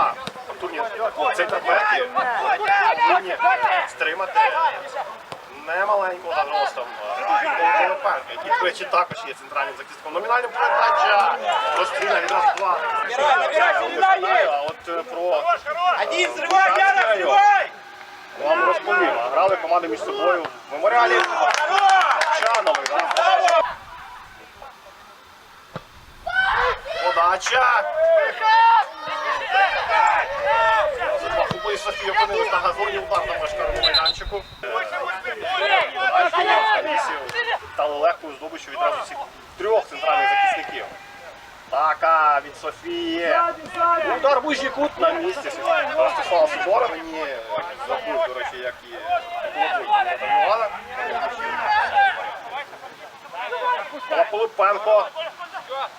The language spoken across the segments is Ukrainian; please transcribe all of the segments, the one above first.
Нема. Турнір. Цей торпедки повинні стримати немаленького за ростом. Колопенка, який, до також є центральним захисником. Номінальна передача. Розстріля відразу два. От про... Один, зривай, Яна, зривай! Вам розповім, грали команди між собою в меморіалі Чанови. Подача! Футболісти опинились на газоні удар на мешкарному майданчику. Стало легкою здобичу відразу всіх трьох центральних захисників. Така від Софії. Удар ближній кут на місці. Ростислава Сидора. Мені забув, до речі, як і Пилипенко.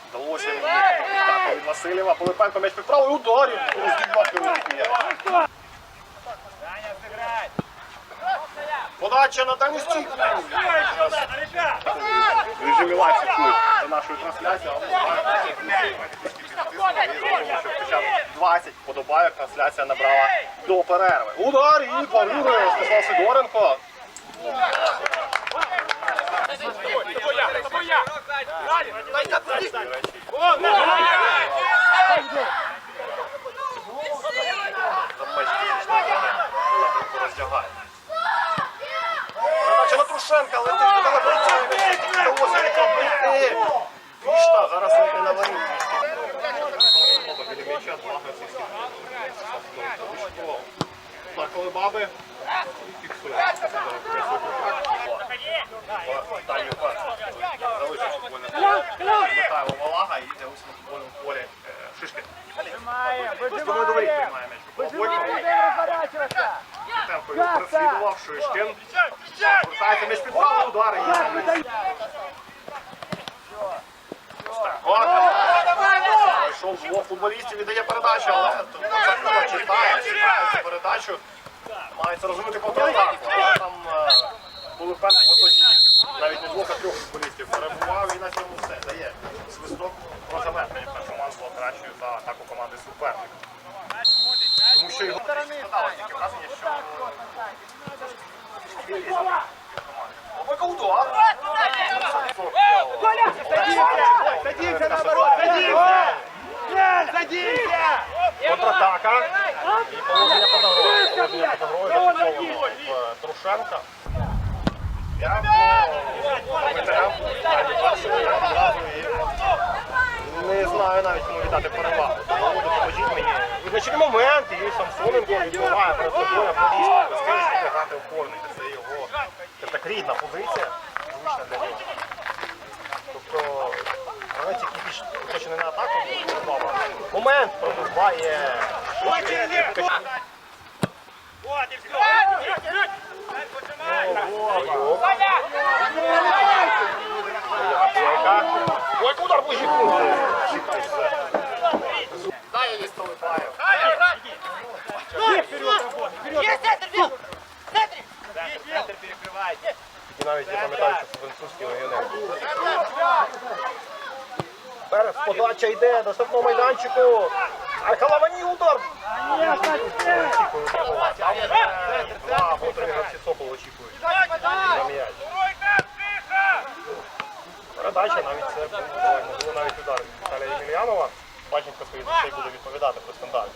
Вдалося мені від Васильєва. Пилипенко м'яч під правою ударів. Роздівати. Подача на дальню стійку. В режимі лайв слідкують за нашою трансляцією. Хоча б 20 подобайок трансляція набрала до перерви. Удар і парує Стефан Сидоренко. роздягає. Зараз не на воріт. Біля м'яча, два. Так, коли баби фіксує. Дальню пас. Залишив футбольне поле. Михайло Валага і йде ось на футбольному полі е, Шишкин. Думаю, до воріт приймає м'яч. Бойко. Темпо його прослідував Шишкин. Вертається між під правий удар. і- От. Пройшов двох футболістів, віддає передачу, але читає, читає цю передачу. Мається розуміти контратаку. Там е, Пилипенко в навіть не двох, а трьох футболістів перебував і на цьому все. Дає свисток про завершення. Перша команда була кращою за атаку команди суперника. Тому що його складалося таке враження, що Бойко удар. Садимся наоборот, садимся! Садимся! І не знаю навіть кому віддати перевагу. Момент, і Самсоненко відбуває перед собою грати опорника. Це його так рідна позиція, звична для нього. Тобто, гравець, який більш точно на атаку, Баба. момент все! Ой, удар ближче Да, я не столипаю. Есть центр, І навіть я пам'ятаю, що це французький легіонер. Перес подача йде до майданчику. А або три гравці. На м'яч. Передача навіть це можливо навіть удар Віталія Ємельянова. Баченко стоїть цей буде відповідати про стандарт.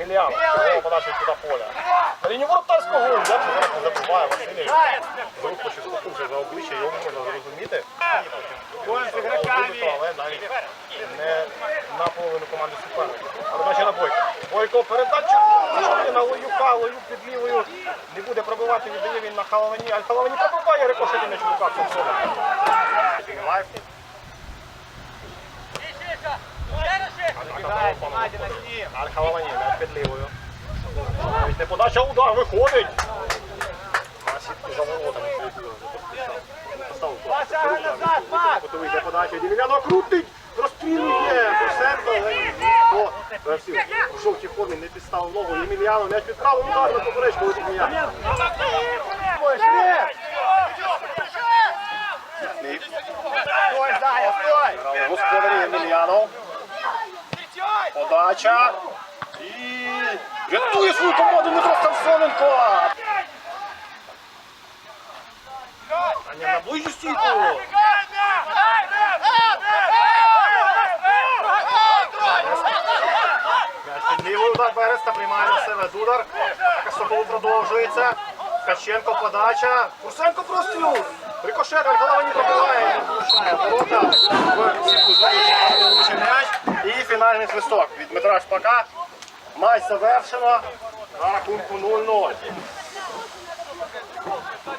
Ємельянов, його подача туди поля. На лінію воротарського голу, це зараз не забуває Василій. Хоче схопився за обличчя, його можна зрозуміти. Але навіть не на половину команди суперника. Передача на Бойко. Бойко передача на Лоюка, Лоюк під лівою. Не буде пробивати, віддає він на Халавані. А Халавані пробиває рикошеті на чоловіка Самсона. Лайф. Убегает, внимательно с ним. Аль-Халавані, м'яч під лівою. Навіть не подача, удар виходить. На сітку за воротами. Поставив Макс! Готовий для подачі. Діміляно крутить, розстрілює. Бо всі в жовтій формі не підставив ногу. Ємельяно, м'яч під правий удар на поперечку летить м'яч. Подача. І рятує свою команду Дмитро Самсоненко. А не на ближню стійку. Лівий удар Береста приймає на себе. Атака Соколу продовжується. Ткаченко подача. Курсенко простріл. Рикошет, голова не пробиває. Ворота. В І фінальний свисток від Дмитра Шпака. Матч завершено. На рахунку 0-0.